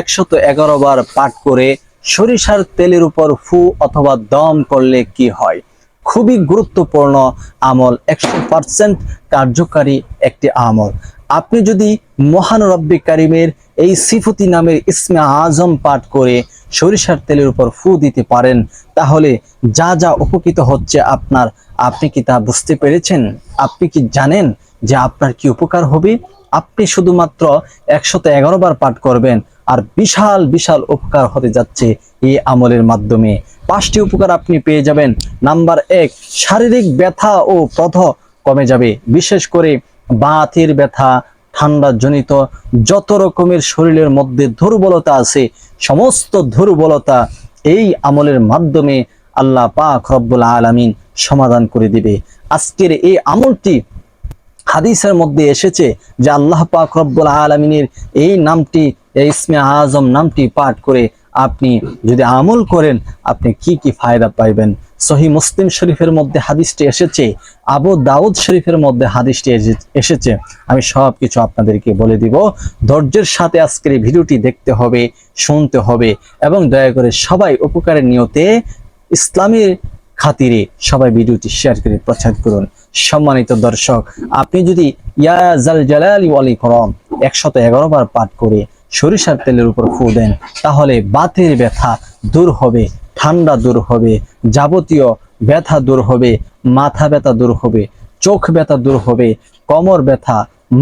একশত এগারো বার পাঠ করে সরিষার তেলের উপর ফু অথবা দম করলে কি হয়? খুবই গুরুত্বপূর্ণ আমল একশো পার্সেন্ট কার্যকারী একটি আমল। আপনি যদি মহান রব্বি কারিমের এই সিফতি নামের ইসমে আজম পাঠ করে সরিষার তেলের উপর ফু দিতে পারেন, তাহলে যা যা উপকৃত হচ্ছে আপনার, আপনি কি তা বুঝতে পেরেছেন? আপনি কি জানেন যে আপনার কি উপকার হবে? আপনি শুধুমাত্র একশত এগারো বার পাঠ করবেন আর বিশাল বিশাল উপকার হতে যাচ্ছে এই আমলের মাধ্যমে। পাঁচটি উপকার আপনি পেয়ে যাবেন। নাম্বার এক, শারীরিক ব্যথা ও প্রধ কমে যাবে। বিশেষ করে বাতের ব্যথা ঠান্ডা জনিত যত রকমের শরীরের মধ্যে দুর্বলতা আছে, সমস্ত দুর্বলতা এই আমলের মাধ্যমে আল্লাহ পাক রব্বুল আলামিন সমাধান করে দিবে। আজকের এই আমলটি হাদিসের মধ্যে এসেছে যে আল্লাহ পাক রব্বুল আলমিনের এই নামটি, এই ইসমে আজম নামটি পাঠ করে আপনি যদি আমল করেন, আপনি কি কি ফায়দা পাইবেন? সহি মুসলিম শরীফের মধ্যে হাদিসটি এসেছে, আবু দাউদ শরীফের মধ্যে হাদিসটি এসে- এসেছে। আমি সব কিছু আপনাদেরকে বলে দিব। ধৈর্যের সাথে আজকের এই ভিডিওটি দেখতে হবে, শুনতে হবে এবং দয়া করে সবাই উপকারের নিয়তে ইসলামের খাতিরে সবাই ভিডিওটি শেয়ার করে প্রচার করুন। সম্মানিত দর্শক, আপনি যদি একশত এগারো বার পাঠ করে সরিষার তেলের উপর ফু দেন, তাহলে বাতের ব্যথা দূর হবে, ঠান্ডা দূর হবে, যাবতীয় ব্যথা দূর হবে, মাথা ব্যথা দূর হবে, চোখ ব্যথা দূর হবে, কোমর ব্যথা,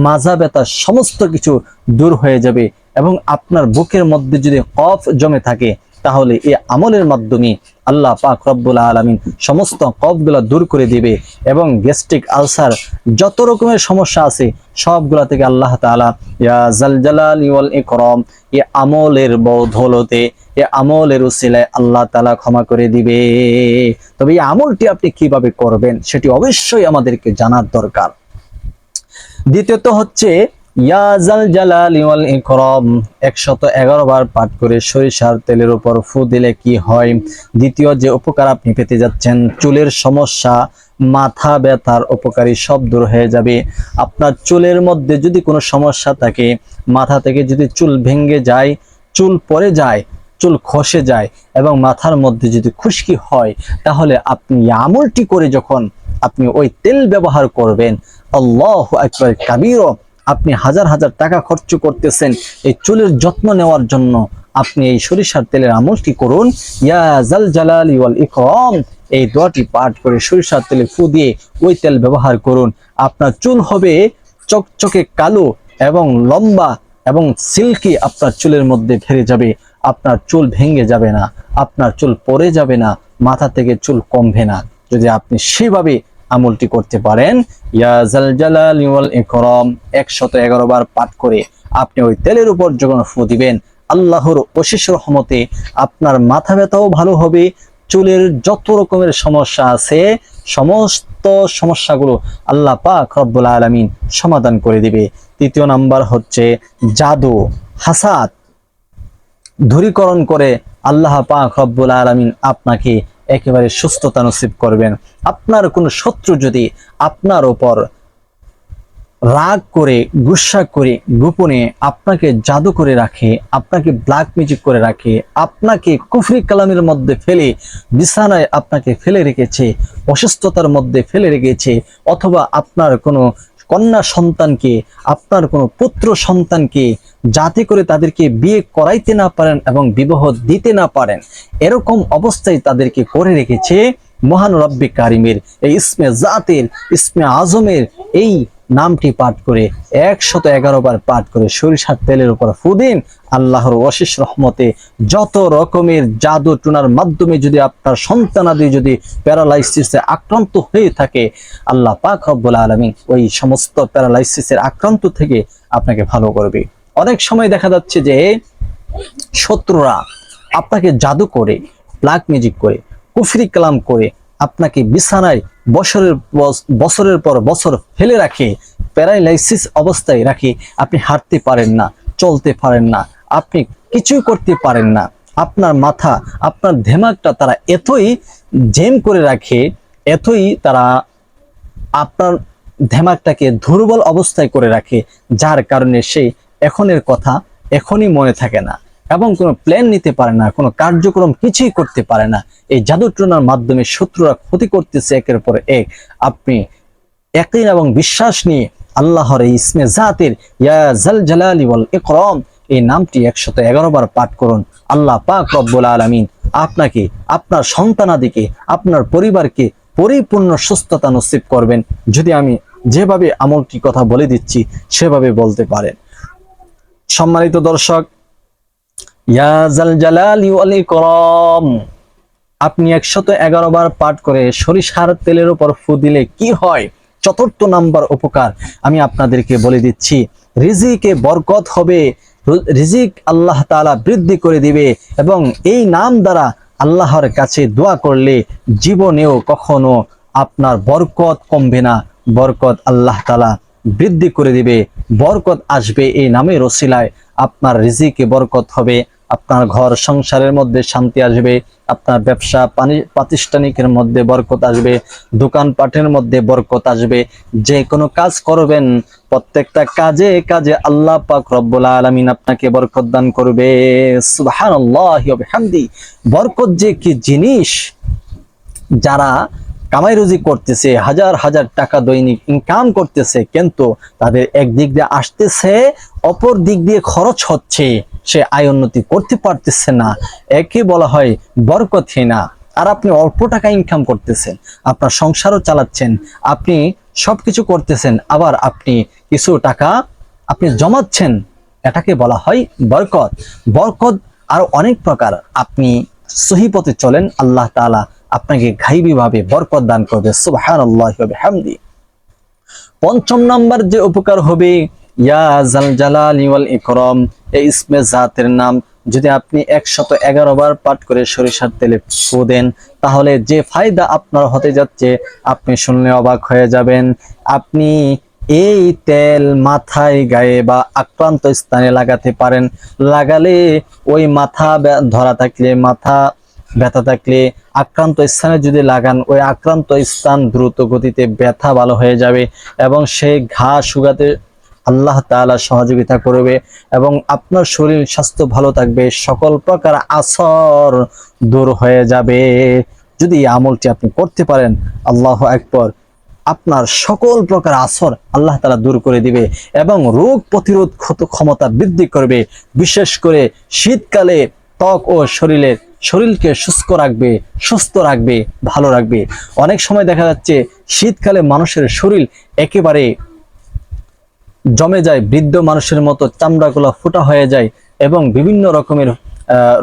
মাজা ব্যথা, সমস্ত কিছু দূর হয়ে যাবে এবং আপনার বুকের মধ্যে যদি কফ জমে থাকে, তাহলে এই আমলের মাধ্যমে আল্লাহ পাক রব্বুল আলমিন সমস্ত কফগুলা দূর করে দিবে এবং গ্যাস্ট্রিক আলসার যত রকমের সমস্যা আছে সবগুলা থেকে আল্লাহ তাআলা ইয়া জালজালাল ওয়াল ইকরাম এই আমলের বদৌলতে, এ আমলের উসিলায় আল্লাহ তাআলা ক্ষমা করে দিবে। তবে এই আমলটি আপনি কীভাবে করবেন সেটি অবশ্যই আমাদেরকে জানার দরকার। দ্বিতীয়ত হচ্ছে ইয়াজাল বার করে সরিষার তেলের দিলে কি হয়? দ্বিতীয় যে উপকার আপনি পেতে যাচ্ছেন, চুলের সমস্যা, মাথা ব্যথার উপকারী সব দূর হয়ে যাবে। আপনার চুলের মধ্যে যদি কোনো সমস্যা থাকে, মাথা থেকে যদি চুল ভেঙে যায়, চুল পড়ে যায়, চুল খসে যায় এবং মাথার মধ্যে যদি খুশকি হয়, তাহলে আপনি আমলটি করে যখন আপনি ওই তেল ব্যবহার করবেন, আল্লাহ একবার কাবির। আপনি হাজার হাজার টাকা খরচ করতেছেন, এই চুলের যত্ন নেওয়ার জন্য আপনি এই সরিষার তেলের আমলটি করুন। ইয়া জাল জালালি ওয়াল ইকরাম, এই দোয়াটি পাঠ করে সরিষার তেলে ফু দিয়ে ওই তেল ব্যবহার করুন। আপনার চুল হবে চকচকে কালো এবং লম্বা এবং সিল্কি আপনার চুলের মধ্যে ফেরে যাবে। আপনার চুল ভেঙে যাবে না, আপনার চুল পড়ে যাবে না, মাথা থেকে চুল কমবে না। যদি আপনি সেভাবে আমলটি করতে পারেন। একশত এগারো বার পাঠ করে আপনি ওই তেলের উপর যখন ফু দিবেন, আল্লাহর অশেষ রহমতে আপনার মাথা ব্যথাও ভালো হবে, চুলের যত রকমের সমস্যা আছে, সমস্ত সমস্যাগুলো আল্লাহ পাক রব্বুল আলামিন সমাধান করে দিবে। তৃতীয় নাম্বার হচ্ছে জাদু হাসাত দূরীকরণ করে আল্লাহ পাক রব্বুল আলামিন আপনাকে একেবারে সুস্থতা নসিব করবেন। আপনার কোনো শত্রু যদি আপনার ওপর রাগ করে, গুসা করে, গোপনে আপনাকে জাদু করে রাখে, আপনাকে ব্ল্যাক ম্যাজিক করে রাখে, আপনাকে কুফরি কালামের মধ্যে ফেলে, বিছানায় আপনাকে ফেলে রেখেছে, অসুস্থতার মধ্যে ফেলে রেখেছে, অথবা আপনার কোনো কন্যা সন্তানকে, আপনার কোনো পুত্র সন্তানকে যাতে করে তাদেরকে বিয়ে করাইতে না পারেন এবং বিবাহ দিতে না পারেন। এরকম অবস্থায় তাদেরকে করে রেখেছে মহান রব্বি কারিমের এই ইসমে জাতের, ইসমে আজমের এই নামটি পাঠ করে একশত এগারো বার পাঠ করে সরিষার তেলের উপর ফুদিন আল্লাহর অশেষ রহমতে যত রকমের জাদু টুনার মাধ্যমে যদি আপনার সন্তানাদি যদি প্যারালাইসিসে আক্রান্ত হয়ে থাকে, আল্লাহ পাক রব্বুল আলমী ওই সমস্ত প্যারালাইসিসের আক্রান্ত থেকে আপনাকে ভালো করবে। অনেক সময় দেখা যাচ্ছে যে শত্রুরা আপনাকে জাদু করে ব্ল্যাক ম্যাজিক করে, কুফরি কালাম করে আপনাকে বিছানায় বছরের বছরের পর বছর ফেলে রাখে, প্যারালাইসিস অবস্থায় রাখে, আপনি হাঁটতে পারেন না, চলতে পারেন না, আপনি কিছুই করতে পারেন না, আপনার মাথা, আপনার ধেমাকটা তারা এতই জেম করে রাখে, এতই তারা আপনার ধেমাকটাকে দুর্বল অবস্থায় করে রাখে, যার কারণে সে এখনের কথা এখনই মনে থাকে না এবং কোনো প্ল্যান নিতে পারে না, কোনো কার্যক্রম কিছুই করতে পারে না। এই জাদুটনার মাধ্যমে শত্রুরা ক্ষতি করতেছে একের পর এক। আপনি একদিন এবং বিশ্বাস নিয়ে আল্লাহর ইসমে জাতের ইয়া জাল জালালি ওয়াল এই নামটি একশত এগারো বার পাঠ করুন। আল্লাহ পাক রব্বুল আলামিন আপনাকে, আপনার সন্তানাদিকে, আপনার পরিবারকে পরিপূর্ণ সুস্থতা নসিব করবেন। যদি আমি যেভাবে আমলটি কথা বলে দিচ্ছি, সেভাবে বলতে পারেন। সম্মানিত দর্শক আপনি একশত এগারো বার পাঠ করে সরিষার তেলের উপর ফু দিলে কি হয়? চতুর্থ নাম্বার উপকার আমি আপনাদেরকে বলে দিচ্ছি, রিজিকে বরকত হবে রিজিক আল্লাহ তাআলা বৃদ্ধি করে দিবে এবং এই নাম দ্বারা আল্লাহর কাছে দোয়া করলে জীবনেও কখনো আপনার বরকত কমবে না। বরকত আল্লাহ তালা বৃদ্ধি করে দিবে। বরকত আসবে এই নামের রসিলায়। আপনার রিজিকে বরকত হবে, আপনার ঘর সংসারের মধ্যে শান্তি আসবে, আপনার ব্যবসা প্রাতিষ্ঠানিকের মধ্যে বরকত আসবে, দোকানপাটের মধ্যে বরকত আসবে। যে কোনো কাজ করবেন, প্রত্যেকটা কাজে কাজে আল্লাহ পাক রব্বুল আলামিন আপনাকে বরকত দান করবে। বিহামদি। বরকত যে কি জিনিস যারা কামাই রুজি করতেছে, হাজার হাজার টাকা দৈনিক ইনকাম করতেছে, কিন্তু তাদের একদিক দিয়ে আসতেছে, অপর দিক দিয়ে খরচ হচ্ছে। সে আয় উন্নতি করতে পারতেছে না। একে বলা হয় বরকতহীনা। আর আপনি অল্প টাকা ইনকাম করতেছেন, আপনার সংসারও চালাচ্ছেন, আপনি সবকিছু করতেছেন, আবার আপনি কিছু টাকা আপনি জমাচ্ছেন, এটাকে বলা হয় বরকত। বরকত আর অনেক প্রকার। আপনি সহি পথে চলেন, আল্লাহ তাআলা আপনাকে ভাবে বরকত দান করবে। ওয়া পঞ্চম নাম্বার যে উপকার হবে, ইয়া জাল জালালি ওয়াল ইকরাম, এই ইসমে জাতের নাম, যদি আপনি একশত এগারো বার পাঠ করে সরিষার তেলে ফু দেন, তাহলে যে ফায়দা আপনার হতে যাচ্ছে, আপনি শুনলে অবাক হয়ে যাবেন। আপনি এই তেল মাথায় গায়ে বা আক্রান্ত স্থানে লাগাতে পারেন। লাগালে ওই মাথা ধরা থাকলে মাথা ব্যথা থাকলে আক্রান্ত স্থানে যদি লাগান, ওই আক্রান্ত স্থান দ্রুত গতিতে ব্যথা ভালো হয়ে যাবে এবং সেই ঘা শুকাতে আল্লাহ তাআলা সহযোগিতা করবে এবং আপনার শরীর, স্বাস্থ্য ভালো থাকবে, সকল প্রকার আসর দূর হয়ে যাবে। যদি এই আমলটি আপনি করতে পারেন, আল্লাহ একবার আপনার সকল প্রকার আসর আল্লাহ তালা দূর করে দিবে এবং রোগ প্রতিরোধ ক্ষমতা বৃদ্ধি করবে। বিশেষ করে শীতকালে ত্বক ও শরীরের শরীরকে সুস্থ রাখবে সুস্থ রাখবে, ভালো রাখবে। অনেক সময় দেখা যাচ্ছে শীতকালে মানুষের শরীর একেবারে জমে যায়, বৃদ্ধ মানুষের মতো চামড়াগুলো ফুটা হয়ে যায় এবং বিভিন্ন রকমের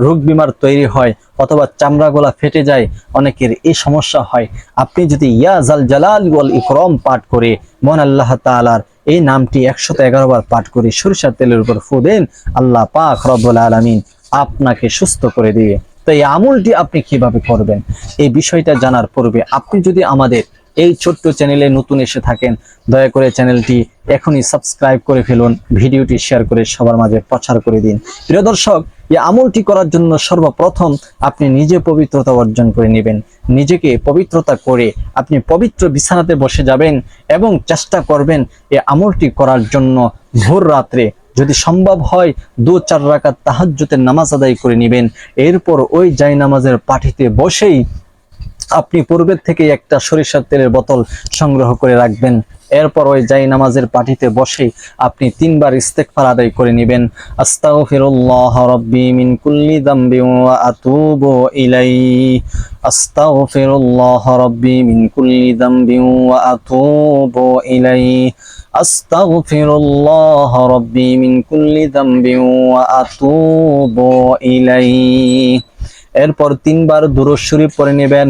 রোগ বিমার তৈরি হয় অথবা চামড়াগুলা ফেটে যায়, অনেকের এই সমস্যা হয়। আপনি যদি ইয়া জাল জালাল ওয়াল ইকরম পাঠ করে মন আল্লাহ তাআলার এই নামটি একশত এগারো বার পাঠ করে সরিষার তেলের উপর ফু দেন, আল্লাহ পাক রব্বুল আলামিন আপনাকে সুস্থ করে দিবে। তো এই আমলটি আপনি কীভাবে করবেন? এই বিষয়টা জানার পূর্বে আপনি যদি আমাদের এই ছোট্ট চ্যানেলে নতুন এসে থাকেন, দয়া করে চ্যানেলটি এখনই সাবস্ক্রাইব করে ফেলুন, ভিডিওটি শেয়ার করে সবার মাঝে প্রচার করে দিন। প্রিয় দর্শক, এই আমলটি করার জন্য সর্বপ্রথম আপনি নিজে পবিত্রতা অর্জন করে নেবেন। নিজেকে পবিত্রতা করে আপনি পবিত্র বিছানাতে বসে যাবেন এবং চেষ্টা করবেন এই আমলটি করার জন্য ভোর রাত্রে যদি সম্ভব হয়, দু চার রাকাত তাহাজ্যতের নামাজ আদায় করে নেবেন। এরপর ওই জাই নামাজের পাঠিতে বসেই আপনি পূর্বের থেকে একটা সরিষার তেলের বোতল সংগ্রহ করে রাখবেন। এরপর ওই জাই নামাজের পাঠিতে বসে আপনি তিনবার ইস্তেগফার আদায় করে নেবেন। আস্তাগফিরুল্লাহ রাব্বি মিন কুল্লি যামবি ওয়া আতুবু ইলাইহি। আস্তাগফিরুল্লাহ রাব্বি মিন কুল্লি যামবি ওয়া আতুবু ইলাইহি। আস্তাগফিরুল্লাহ রাব্বি মিন কুল্লি যামবি ওয়া আতুবু ইলাইহি। এরপর তিনবার দুরূদ শরীফ পড়ে নেবেন।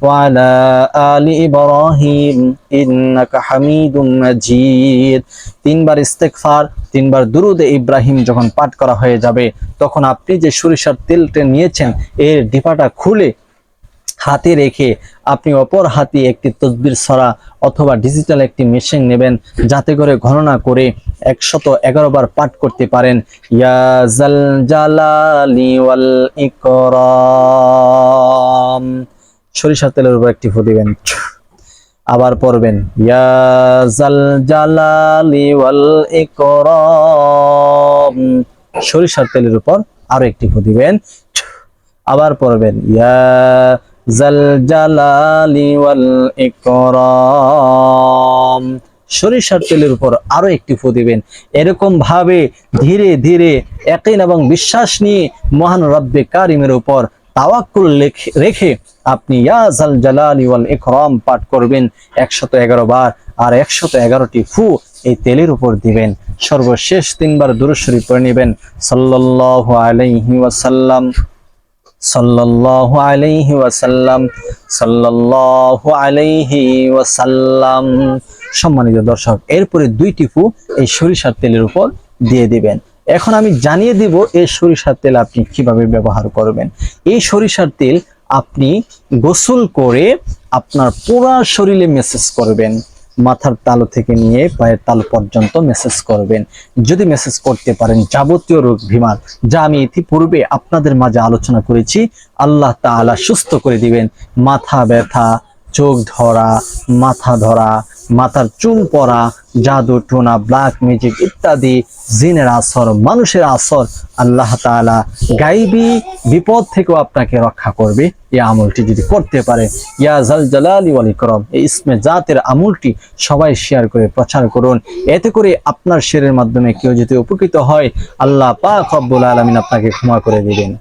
وعلى آل إبراهيم إنك حميد مجيد তিনবার ইস্তেগফার তিনবার দুরুদে ইব্রাহিম যখন পাঠ করা হয়ে যাবে তখন আপনি যে সরিষার তেলটা নিয়েছেন এর ডিপাটা খুলে হাতে রেখে আপনি অপর হাতে একটি তসবির ছড়া অথবা ডিজিটাল একটি মেশিন নেবেন যাতে করে গণনা করে একশত এগারো বার পাঠ করতে পারেন ইয়া জাল জালালি ওয়াল ইকরাম সরিষার তেলের উপর একটি ফু দিবেন আবার পড়বেন, ইয়া জাল সরিষার তেলের উপর আরও একটি ফু দিবেন আবার পড়বেন, ইয়া জাল জালালি ওয়াল ইকরাম। সরিষার তেলের উপর আরও একটি ফু দিবেন এরকম ভাবে ধীরে ধীরে একই এবং বিশ্বাস নিয়ে মহান রব্বে কারিমের উপর তাওয়াক্কুল রেখে আপনি ইয়া জাল জালালি ওয়াল ইকরাম পাঠ করবেন একশত এগারো বার আর একশত এগারোটি ফু এই তেলের উপর দিবেন। সর্বশেষ তিনবার দুরুশ্বরী পড়ে নেবেন। সাল্লাল্লাহু আলাইহি ওয়াসাল্লাম, সাল্লাল্লাহু আলাইহি ওয়াসাল্লাম, সাল্লাল্লাহু আলাইহি ওয়াসাল্লাম। সম্মানিত দর্শক, এরপরে দুইটি ফু এই সরিষার তেলের উপর দিয়ে দিবেন। এখন আমি জানিয়ে দিব এই সরিষার তেল আপনি কীভাবে ব্যবহার করবেন। এই সরিষার তেল আপনি গোসল করে আপনার পুরা শরীরে মেসেজ করবেন। মাথার তালু থেকে নিয়ে পায়ের তালু পর্যন্ত মেসেজ করবেন। যদি মেসেজ করতে পারেন যাবতীয় রোগ বিমার, যা আমি ইতিপূর্বে আপনাদের মাঝে আলোচনা করেছি, আল্লাহ তাআলা সুস্থ করে দিবেন। মাথা ব্যথা চোখ ধরা, মাথা ধরা, মাথার চুল পরা, জাদু টোনা ব্ল্যাক ম্যাজিক ইত্যাদি জিনের আসর, মানুষের আসর, আল্লাহ তাআলা গাইবি বিপদ থেকেও আপনাকে রক্ষা করবে। এই আমলটি যদি করতে পারে, ইয়া জাল জালালি ওয়াল ইকরাম, এই ইসমে জাতের আমলটি সবাই শেয়ার করে প্রচার করুন। এতে করে আপনার শেয়ারের মাধ্যমে কেউ যদি উপকৃত হয়, আল্লাহ পাক রব্বুল আলামিন আপনাকে ক্ষমা করে দিবেন।